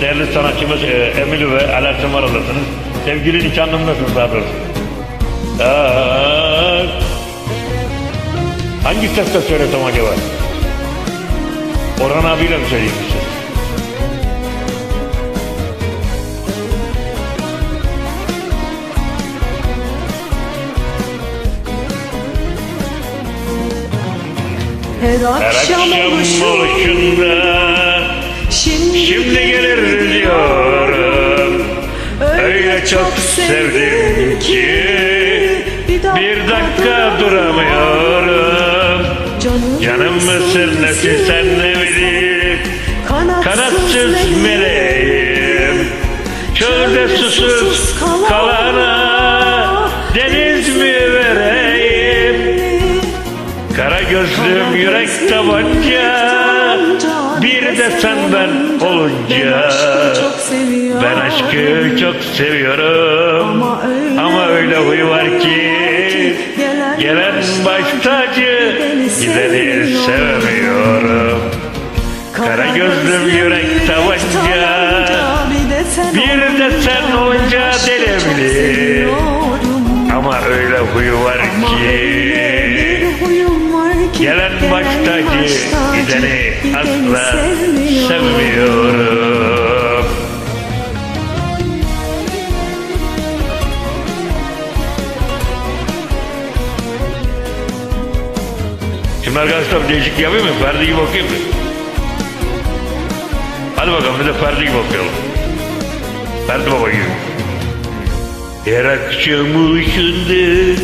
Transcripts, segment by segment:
değerli sanatçımız e, Emili ve Alaaddin Varalısınız. Sevgili nişanlımdasınız daha doğrusu. Aa, hangi sesle söylesem acaba? Orhan abiyle mi söyleyeyim size? Her Her akşam akşam oluşur oluşunda çok sevdim ki Bir dakika duramıyorum. Canım mısın nesin sen ne bileyim? Kanatsız meleğim Çölde susuz kalana Deniz mi vereyim? Kara gözlüm yürek tabanca Bir de senden olunca Ben aşkı çok seviyorum. Ama öyle huy var ki Gelen baş tacı Gideni sevmiyorum. Kara gözlüm yürek tabanca Bir de sen olunca delemli Ama öyle huyu var ki Gelen baş tacı Gideni asla sevmiyorum Şimdi arkadaşlar bir yapayım mı? Ferdi gibi mı? Hadi bakalım bir de Ferdi gibi okuyalım. Ferdi. Her akşam uyuşunda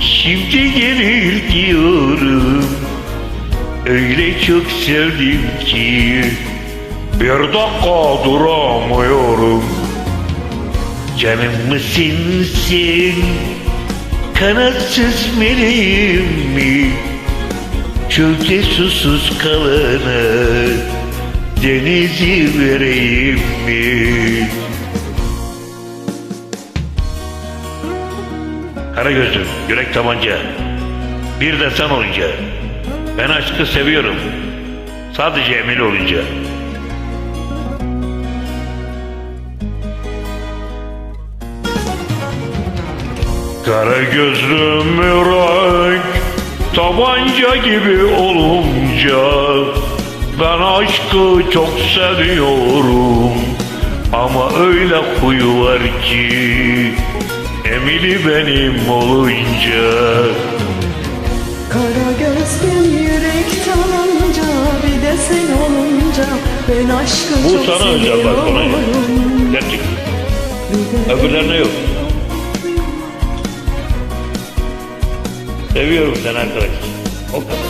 Şimdi gelir diyorum Öyle çok sevdim ki Bir dakika duramıyorum Canım mısın sen Kanatsız meleğim mi Çölde susuz kalana Denizi vereyim mi? Kara gözlüm, yürek tabanca. Bir de sen olunca. Ben aşkı seviyorum. Sadece emin olunca. Kara gözlüm yürek Tabanca gibi olunca Ben aşkı çok seviyorum. Ama öyle huyu var ki Emili benim olunca. Kara gözlüm yürek çalınca bir de sen olunca ben aşkı Bu çok sana özel bak ona ya. Öbürlerine yok Seviyorum seni arkadaş O kadar